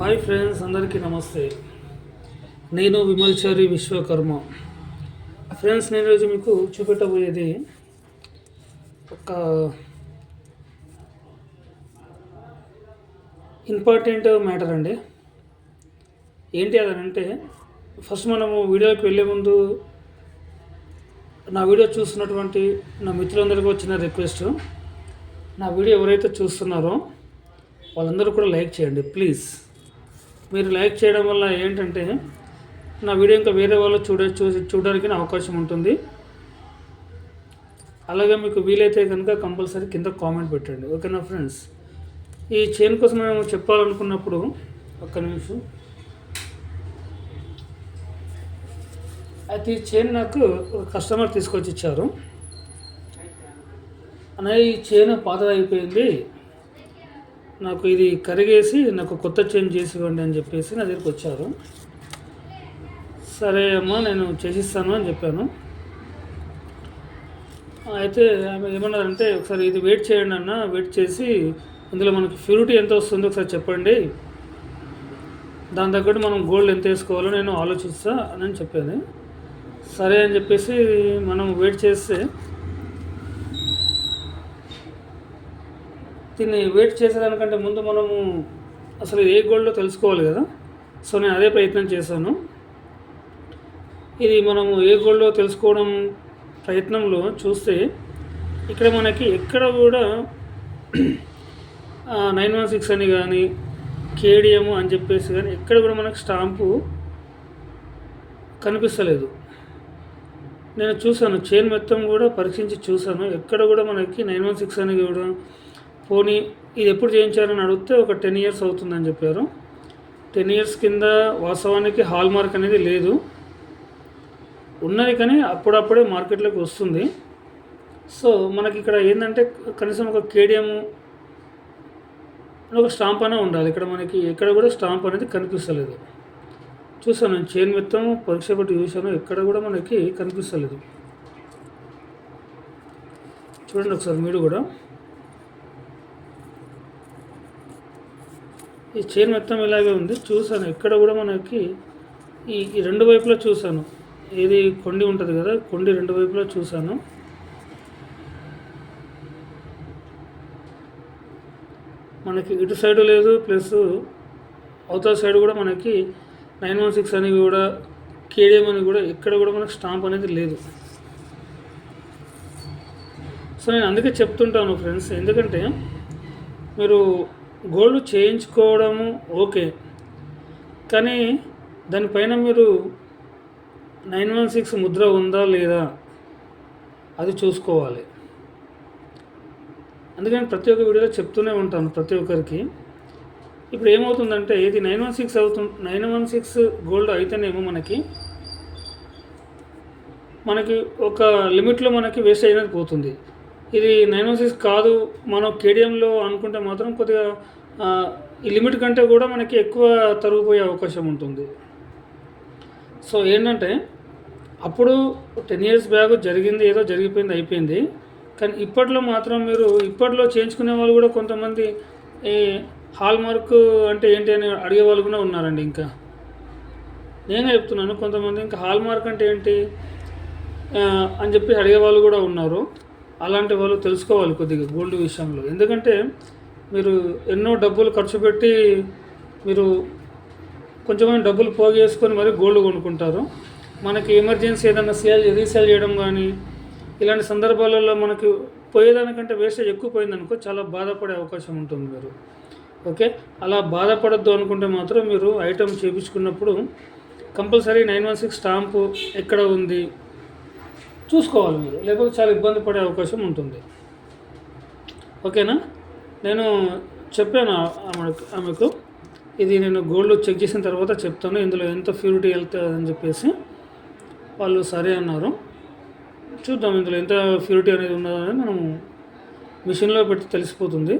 Hi friends అందరికీ నమస్తే. నేను విమల్చారి విశ్వకర్మ. ఫ్రెండ్స్ నేను రోజు మీకు చూపెట్టబోయేది ఒక ఇంపార్టెంట్ మ్యాటర్ అండి. ఏంటి అదనంటే ఫస్ట్ మనము వీడియోకి వెళ్ళే ముందు నా వీడియో చూస్తున్నటువంటి నా మిత్రులందరికీ వచ్చిన రిక్వెస్ట్. నా వీడియో ఎవరైతే చూస్తున్నారో వాళ్ళందరూ కూడా లైక్ చేయండి ప్లీజ్. మీరు లైక్ చేయడం వల్ల ఏంటంటే నా వీడియో ఇంకా వేరే వాళ్ళు చూడ చూసి చూడడానికి నా అవకాశం ఉంటుంది. అలాగే మీకు వీలైతే కనుక కంపల్సరీ కింద కామెంట్ పెట్టండి. ఓకేనా ఫ్రెండ్స్? ఈ చైన్ కోసం మేము చెప్పాలనుకున్నప్పుడు ఒక్క నిమిషం. అయితే ఈ చైన్ నాకు ఒక కస్టమర్ తీసుకొచ్చి ఇచ్చారు. అనే ఈ చైన్ పాతది అయిపోయింది నాకు ఇది కరిగేసి నాకు కొత్త చేంజ్ చేసి ఇవ్వండి అని చెప్పేసి నా దగ్గరికి వచ్చారు. సరే అమ్మా నేను చేసిస్తాను అని చెప్పాను. అయితే ఆమె ఏమన్నారంటే ఒకసారి ఇది వెయిట్ చేయండి అన్న వెయిట్ చేసి ఇందులో మనకి ప్యూరిటీ ఎంత వస్తుందో ఒకసారి చెప్పండి. దాని తగ్గట్టు మనం గోల్డ్ ఎంత వేసుకోవాలో నేను ఆలోచిస్తా అని చెప్పాను. సరే అని చెప్పేసి మనం వెయిట్ చేస్తే దీన్ని వెయిట్ చేసేదానికంటే ముందు మనము అసలు ఏ గోల్డో తెలుసుకోవాలి కదా? సో నేను అదే ప్రయత్నం చేశాను. ఇది మనము ఏ గోల్డో తెలుసుకోవడం ప్రయత్నంలో చూస్తే ఇక్కడ మనకి ఎక్కడ కూడా నైన్ వన్ సిక్స్ అని కానీ కేడిఎం అని చెప్పేసి కానీ ఎక్కడ కూడా మనకు స్టాంపు కనిపిస్తలేదు. నేను చూశాను చైన్ మొత్తం కూడా పరీక్షించి చూశాను. ఎక్కడ కూడా మనకి నైన్ వన్ సిక్స్ అని కూడా పోనీ ఇది ఎప్పుడు చేయించారని అడిగితే ఒక టెన్ ఇయర్స్ అవుతుందని చెప్పారు. టెన్ ఇయర్స్ కింద వాస్తవానికి హాల్ మార్క్ అనేది లేదు. ఉన్నది కానీ అప్పుడప్పుడే మార్కెట్లోకి వస్తుంది. సో మనకి ఇక్కడ ఏంటంటే కనీసం ఒక కేడిఎం ఒక స్టాంప్ అనే ఉండాలి. ఇక్కడ మనకి ఎక్కడ కూడా స్టాంప్ అనేది కనిపిస్తలేదు. చూసాను నేను చైన్ మొత్తం పరీక్ష పెట్టి చూశాను ఎక్కడ కూడా మనకి కనిపిస్తలేదు. చూడండి ఒకసారి మీరు కూడా. ఈ చైన్ మొత్తం ఇలాగే ఉంది. చూసాను ఎక్కడ కూడా మనకి ఈ రెండు వైపులా చూసాను ఏది కొండి ఉంటుంది కదా కొండి రెండు వైపులా చూసాను మనకి ఇటు సైడ్ లేదు ప్లస్ అవతల సైడ్ కూడా మనకి నైన్ వన్ సిక్స్ అని కూడా కేడిఎం అని కూడా ఎక్కడ కూడా మనకి స్టాంప్ అనేది లేదు. సో నేను అందుకే చెప్తుంటాను ఫ్రెండ్స్. ఎందుకంటే మీరు గోల్డ్ చేయించుకోవడము ఓకే. కానీ దానిపైన మీరు నైన్ వన్ సిక్స్ ముద్ర ఉందా లేదా అది చూసుకోవాలి. అందుకని ప్రతి ఒక్క వీడియోలో చెప్తూనే ఉంటాను ప్రతి ఒక్కరికి. ఇప్పుడు ఏమవుతుందంటే ఇది నైన్ వన్ సిక్స్ అవుతుంది నైన్ వన్ సిక్స్ గోల్డ్ అయితేనేమో మనకి మనకి ఒక లిమిట్లో మనకి వేస్ట్ అయినది పోతుంది. ఇది నైనోసిస్ సిక్స్ కాదు. మనం కేడియంలో అనుకుంటే మాత్రం కొద్దిగా ఈ లిమిట్ కంటే కూడా మనకి ఎక్కువ తరుగుపోయే అవకాశం ఉంటుంది. సో ఏంటంటే అప్పుడు టెన్ ఇయర్స్ బ్యాగ్ జరిగింది ఏదో జరిగిపోయింది అయిపోయింది. కానీ ఇప్పట్లో మాత్రం మీరు ఇప్పట్లో చేయించుకునే వాళ్ళు కూడా కొంతమంది ఈ హాల్ మార్క్ అంటే ఏంటి అని అడిగే వాళ్ళు కూడా ఉన్నారండి ఇంకా. నేనే చెప్తున్నాను కొంతమంది ఇంకా హాల్ మార్క్ అంటే ఏంటి అని చెప్పి అడిగే వాళ్ళు కూడా ఉన్నారు. అలాంటి వాళ్ళు తెలుసుకోవాలి కొద్దిగా గోల్డ్ విషయంలో. ఎందుకంటే మీరు ఎన్నో డబ్బులు ఖర్చు పెట్టి మీరు కొంచెం డబ్బులు పోగేసుకొని మరి గోల్డ్ కొనుక్కుంటారు. మనకి ఎమర్జెన్సీ ఏదైనా సేల్ రీసేల్ చేయడం కానీ ఇలాంటి సందర్భాలలో మనకి పోయేదానికంటే వేస్టేజ్ ఎక్కువ పోయిందనుకో చాలా బాధపడే అవకాశం ఉంటుంది మీరు. ఓకే? అలా బాధపడద్దు అనుకుంటే మాత్రం మీరు item చేయించుకున్నప్పుడు compulsory nine one six stamp ఎక్కడ ఉంది? చూసుకోవాలి మీరు. లేకపోతే చాలా ఇబ్బంది పడే అవకాశం ఉంటుంది. ఓకేనా? నేను చెప్పాను ఆమెకు ఆమెకు. ఇది నేను గోల్డ్ చెక్ చేసిన తర్వాత చెప్తాను. ఇందులో ఎంత ప్యూరిటీ వెళ్తుంది అని చెప్పేసి వాళ్ళు సరే అన్నారు. చూద్దాం ఇందులో ఎంత ప్యూరిటీ అనేది ఉన్నదని మనం మిషన్లో పెట్టి తెలిసిపోతుంది.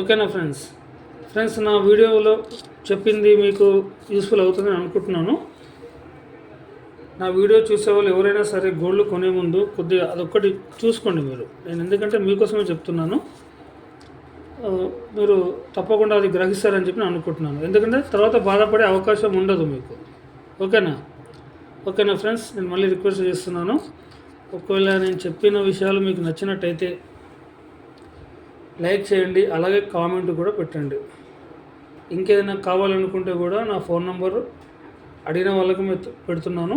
ఓకేనా ఫ్రెండ్స్? ఫ్రెండ్స్ నా వీడియోలో చెప్పింది మీకు యూస్ఫుల్ అవుతుందని అనుకుంటున్నాను. నా వీడియో చూసే వాళ్ళు ఎవరైనా సరే గోల్డ్ కొనే ముందు కొద్దిగా అదొక్కటి చూసుకోండి మీరు. నేను ఎందుకంటే మీకోసమే చెప్తున్నాను. మీరు తప్పకుండా అది గ్రహిస్తారని చెప్పి నేను అనుకుంటున్నాను. ఎందుకంటే తర్వాత బాధపడే అవకాశం ఉండదు మీకు. ఓకేనా? ఓకేనా ఫ్రెండ్స్? నేను మళ్ళీ రిక్వెస్ట్ చేస్తున్నాను. ఒకవేళ నేను చెప్పిన విషయాలు మీకు నచ్చినట్టయితే లైక్ చేయండి అలాగే కామెంట్ కూడా పెట్టండి. ఇంకేదైనా కావాలనుకుంటే కూడా నా ఫోన్ నెంబర్ అడిగిన వాళ్ళకి పెడుతున్నాను.